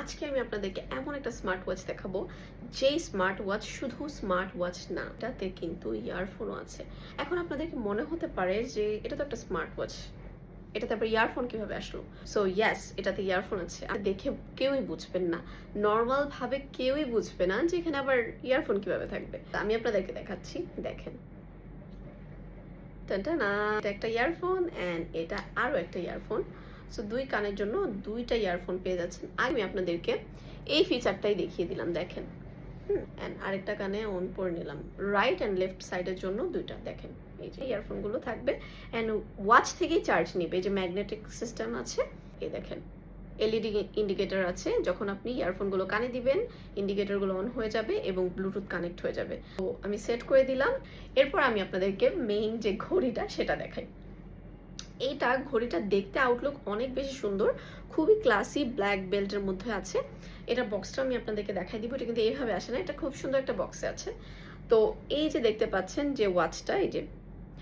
আজকে আমি আপনাদেরকে এমন একটা স্মার্ট ওয়াচ দেখাবো যেই স্মার্ট ওয়াচ শুধু স্মার্ট ওয়াচ না এটাতে কিন্তু ইয়ারফোনও আছে। এখন আপনাদেরকে মনে হতে পারে যে এটা তো একটা স্মার্ট ওয়াচ ইয়ারফোন কীভাবে আসলো? সো ইয়াস এটাতে ইয়ারফোন আছে। দেখে কেউই বুঝবেন না। নর্মাল ভাবে কেউই বুঝবে না যে এখানে আবার ইয়ারফোন কীভাবে থাকবে। আমি আপনাদেরকে দেখাচ্ছি দেখেন। টানটানা, এটা একটা ইয়ারফোন অ্যান্ড এটা আরও একটা ইয়ারফোন সো দুই কানের জন্য দুইটা ইয়ারফোন পেয়ে যাচ্ছেন। আমি আপনাদেরকে এই ফিচারটাই দেখিয়ে দিলাম, দেখেন। হুম অ্যান্ড আরেকটা কানে অন করে নিলাম। রাইট অ্যান্ড লেফট সাইডের জন্য দুইটা, দেখেন। এই যে ইয়ারফোনগুলো থাকবে অ্যান্ড ওয়াচ থেকেই চার্জ নেবে। এই যে ম্যাগনেটিক সিস্টেম আছে, এই দেখেন। এলইডি ইন্ডিকেটর আছে, যখন আপনি ইয়ারফোনগুলো কানে দিবেন ইন্ডিকেটরগুলো অন হয়ে যাবে এবং ব্লুটুথ কানেক্ট হয়ে যাবে। তো আমি সেট করে দিলাম। এরপর আমি আপনাদেরকে মেইন যে ঘড়িটা, সেটা দেখাই। এইটা ঘড়িটা দেখতে আউটলুক অনেক বেশি সুন্দর। খুবই ক্লাসি ব্ল্যাক বেল্টের মধ্যে আছে। এটা বক্সটা আমি আপনাদেরকে দেখাই দিব, এটা কিন্তু এইভাবে আসে না, এটা খুব সুন্দর একটা বক্সে আছে। তো এই যে দেখতে পাচ্ছেন যে ওয়াচটা এই যে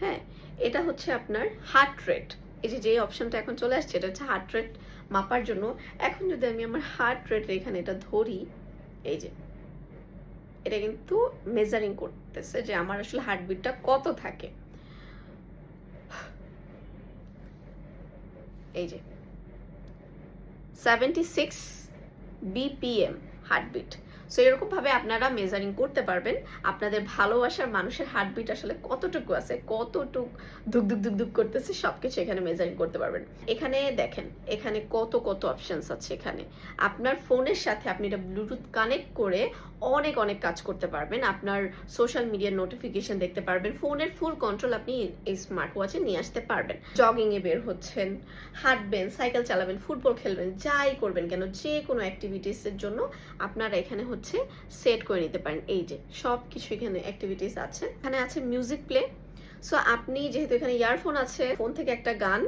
হ্যাঁ এটা হচ্ছে আপনার হার্ট রেট এই যে যে অপশনটা এখন চলে আসছে, এটা হচ্ছে হার্ট রেট মাপার জন্য। এখন যদি আমি আমার হার্ট রেট এখানে এটা ধরি, এই যে, এটা কিন্তু মেজারিং করতেছে যে আমার আসলে হার্টবিটটা কত থাকে। এই যে seventy six BPM heartbeat so এরকমভাবে আপনারা মেজারিং করতে পারবেন। আপনাদের ভালোবাসার মানুষের হার্টবিট আসলে কতটুকু আছে, কতটুকু ধুক ধুক ধুক ধুক করতেছে, সবকিছু এখানে মেজারিং করতে পারবেন। এখানে দেখেন, এখানে কত কত অপশনস আছে এখানে। আপনার ফোনের সাথে আপনি এটা ব্লুটুথ কানেক্ট করে অনেক অনেক কাজ করতে পারবেন। আপনার সোশ্যাল মিডিয়ার নোটিফিকেশন দেখতে পারবেন। ফোনের ফুল কন্ট্রোল আপনি এই স্মার্ট ওয়াচে নিয়ে আসতে পারবেন। জগিং এ বের হচ্ছেন, হাঁটবেন সাইকেল চালাবেন ফুটবল খেলবেন, যাই করবেন কেন যে কোনো অ্যাক্টিভিটিসের জন্য আপনারা এখানে হচ্ছে সেট করে নিতে পারেন। এই যে সব কিছু এখানে অ্যাক্টিভিটিস আছে। এখানে আছে মিউজিক প্লে সো আপনি যেহেতু এখানে ইয়ারফোন আছে ফোন থেকে একটা গান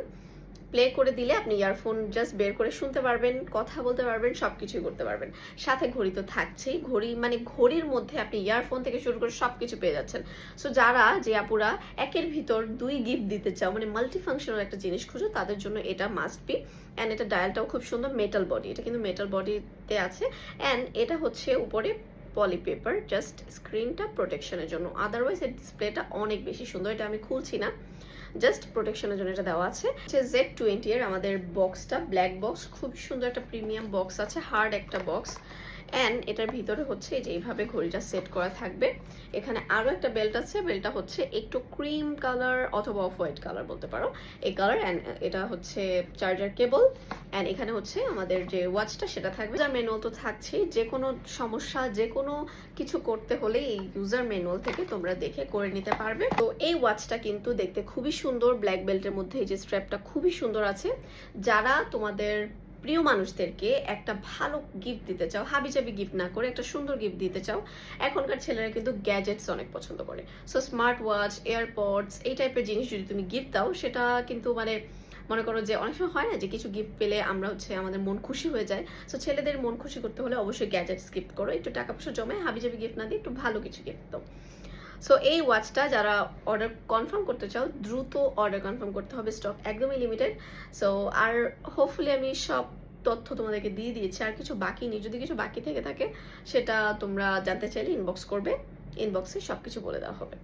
প্লে করে দিলে আপনি ইয়ারফোন জাস্ট বের করে শুনতে পারবেন, কথা বলতে পারবেন সব কিছুই করতে পারবেন। সাথে ঘড়ি তো থাকছেই। ঘড়ি মানে ঘড়ির মধ্যে আপনি ইয়ারফোন থেকে শুরু করে সব কিছু পেয়ে যাচ্ছেন। সো যারা, যে আপুরা, একের ভিতর দুই গিফট দিতে চাও মানে মাল্টি ফাংশনাল একটা জিনিস খুঁজো, তাদের জন্য এটা মাস্ট বি অ্যান্ড এটা ডায়ালটাও খুব সুন্দর মেটাল বডি এটা কিন্তু মেটাল বডিতে আছে। অ্যান্ড এটা হচ্ছে উপরে পলি পেপার জাস্ট স্ক্রিনটা প্রোটেকশনের জন্য। আদারওয়াইজ এর ডিসপ্লেটা অনেক বেশি সুন্দর। এটা আমি খুলছি না। জাস্ট প্রোটেকশনের জন্য এটা দেওয়া আছে। জেড টোয়েন্টি এর আমাদের বক্সটা ব্ল্যাক বক্স খুব সুন্দর একটা প্রিমিয়াম বক্স আছে হার্ড একটা বক্স অ্যান্ড এটার ভিতরে হচ্ছে যে এইভাবে ঘড়িটা সেট করা থাকবে। এখানে আরও একটা বেল্ট আছে বেল্টটা হচ্ছে একটু ক্রিম কালার অথবা অফ হোয়াইট কালার বলতে পারো। এই কালার অ্যান্ড এটা হচ্ছে চার্জার কেবল অ্যান্ড এখানে হচ্ছে আমাদের যে ওয়াচটা সেটা থাকবে। যার ম্যানুয়াল তো থাকছেই। যে কোনো সমস্যা, যে কোনো কিছু করতে হলে এই ইউজার ম্যানুয়াল থেকে তোমরা দেখে করে নিতে পারবে। তো এই ওয়াচটা কিন্তু দেখতে খুবই সুন্দর। ব্ল্যাক বেল্টের মধ্যে এই যে স্ট্র্যাপটা খুবই সুন্দর আছে। যারা তোমাদের প্রিয় মানুষদেরকে একটা ভালো গিফট দিতে চাও, হাবিজাবি গিফট না করে একটা সুন্দর গিফট দিতে চাও, এখনকার ছেলেরা কিন্তু গ্যাজেটস অনেক পছন্দ করে। সো স্মার্ট ওয়াচ এয়ারপডস এই টাইপের জিনিস যদি তুমি গিফট দাও, সেটা কিন্তু মানে মনে করো যে অনেক সময় হয় না যে কিছু গিফট পেলে আমরা হচ্ছে আমাদের মন খুশি হয়ে যায়। সো ছেলেদের মন খুশি করতে হলে অবশ্যই গ্যাজেটস গিফট করো। একটু টাকা পয়সা জমায় হাবিজাবি গিফট না দিয়ে একটু ভালো কিছু গিফট দাও। সো এই ওয়াচটা যারা অর্ডার কনফার্ম করতে চাও, দ্রুত অর্ডার কনফার্ম করতে হবে স্টক একদমই লিমিটেড সো আর হোপফুলি আমি সব তথ্য তোমাদেরকে দিয়ে দিয়েছি, আর কিছু বাকি নেই। যদি কিছু বাকি থেকে থাকে, সেটা তোমরা জানতে চাইলে ইনবক্স করবে। ইনবক্সে সব কিছু বলে দেওয়া হবে।